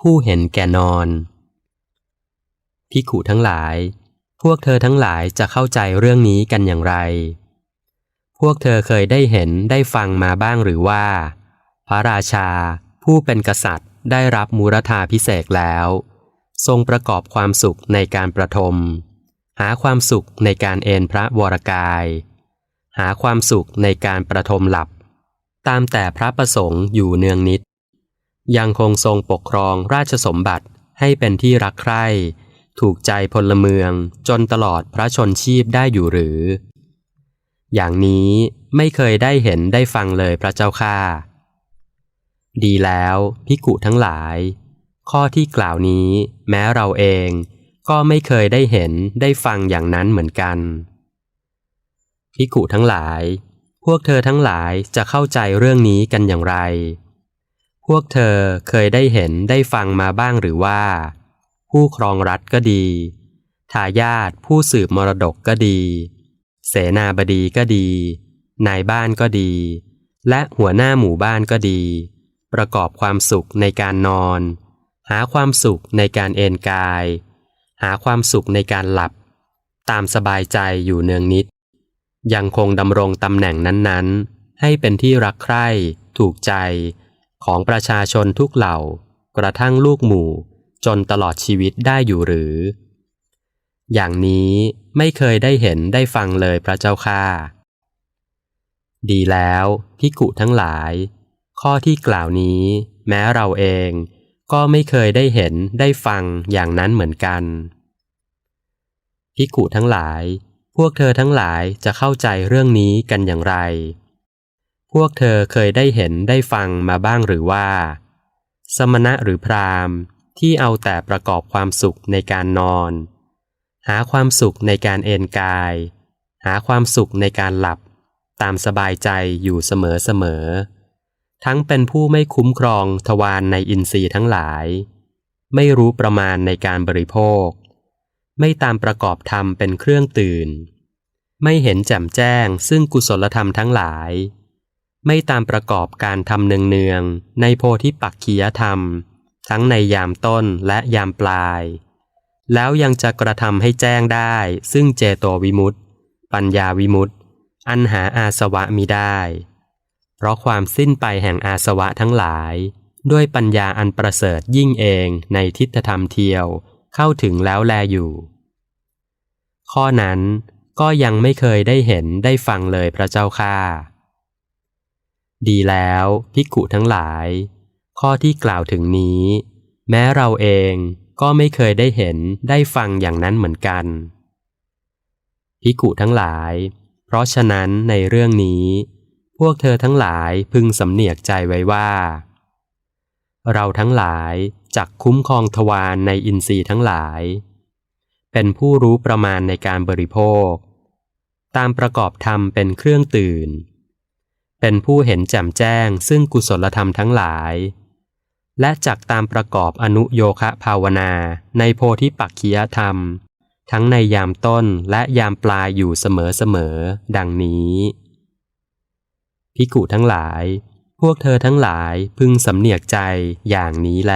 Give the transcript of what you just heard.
ผู้เห็นแก่นอนพิขุทั้งหลาย พวกเธอทั้งหลายจะเข้าใจเรื่องนี้กันอย่างไร พวกเธอเคยได้เห็นได้ฟังมาบ้างหรือว่า พระราชา ผู้เป็นกษัตริย์ได้รับมูรธาพิเศษแล้ว ทรงประกอบความสุขในการประทม หาความสุขในการเอนพระวรกาย หาความสุขในการประทมหลับ ตามแต่พระประสงค์อยู่เนืองนิด ยังคงทรงปกครองราชสมบัติให้เป็นที่รักใคร่ ถูกใจพลเมืองจนตลอดพระชนชีพได้อยู่หรือ อย่างนี้ไม่เคยได้เห็นได้ฟังเลยพระเจ้าข้าดีแล้วพิกุทั้งหลาย ข้อที่กล่าวนี้แม้เราเองก็ไม่เคยได้เห็นได้ฟังอย่างนั้นเหมือนกันพิกุทั้งหลาย พวกเธอทั้งหลายจะเข้าใจเรื่องนี้กันอย่างไร พวกเธอเคยได้เห็นได้ฟังมาบ้างหรือว่า ผู้ครองรัฐก็ดี ทายาทผู้สืบมรดกก็ดี เสนาบดีก็ดี นายบ้านก็ดี และหัวหน้าหมู่บ้านก็ดี ประกอบความสุขในการนอน หาความสุขในการเอนกาย หาความสุขในการหลับ ตามสบายใจอยู่เนืองนิด ยังคงดำรงตำแหน่งนั้นๆ ให้เป็นที่รักใคร่ ถูกใจ ของประชาชนทุกเหล่า กระทั่งลูกหมู่ จนตลอดชีวิตได้อยู่หรือ อย่างนี้ไม่เคยได้เห็นได้ฟังเลยพระเจ้าค่าดีแล้วพิกุทั้งหลาย ข้อที่กล่าวนี้ แม้เราเองก็ไม่เคยได้เห็นได้ฟังอย่างนั้นเหมือนกันพิกุทั้งหลาย พวกเธอทั้งหลายจะเข้าใจเรื่องนี้กันอย่างไร พวกเธอเคยได้เห็นได้ฟังมาบ้างหรือว่า สมณะหรือพรามที่เอาแต่ประกอบความสุขในการนอน หาความสุขในการเอนกาย หาความสุขในการหลับ ตามสบายใจอยู่เสมอเสมอ ทั้งเป็นผู้ไม่คุ้มครองทวารในอินทรีย์ทั้งหลาย ไม่รู้ประมาณในการบริโภค ไม่ตามประกอบธรรมเป็นเครื่องตื่น ไม่เห็นแจ่มแจ้งซึ่งกุศลธรรมทั้งหลาย ไม่ตามประกอบการทำเนืองๆในโพธิปักขียธรรม ทั้งในยามต้นและยามปลาย แล้วยังจะกระทำให้แจ้งได้ ซึ่งเจโตวิมุตติ ปัญญาวิมุตติ อันหาอาสวะมิได้ เพราะความสิ้นไปแห่งอาสวะทั้งหลาย ด้วยปัญญาอันประเสริฐยิ่งเองในทิฏฐธรรมเทียวเข้าถึงแล้วแลอยู่ ข้อนั้นก็ยังไม่เคยได้เห็นได้ฟังเลยพระเจ้าค่า ดีแล้วพิกุทั้งหลาย ข้อที่กล่าวถึงนี้ แม้เราเองก็ไม่เคยได้เห็นได้ฟังอย่างนั้นเหมือนกันพิกุทั้งหลาย เพราะฉะนั้นในเรื่องนี้ พวกเธอทั้งหลายพึงสำเนียกใจไว้ว่า เราทั้งหลายจักคุ้มครองทวารในอินทรีย์ทั้งหลาย เป็นผู้รู้ประมาณในการบริโภค ตามประกอบธรรมเป็นเครื่องตื่น เป็นผู้เห็นแจ่มแจ้งซึ่งกุศลธรรมทั้งหลาย และจักตามประกอบอนุโยคะภาวนาในโพธิปักขียธรรม ทั้งในยามต้นและยามปลายอยู่เสมอๆดังนี้พิกุทั้งหลาย พวกเธอทั้งหลายพึงสำเนียกใจอย่างนี้แล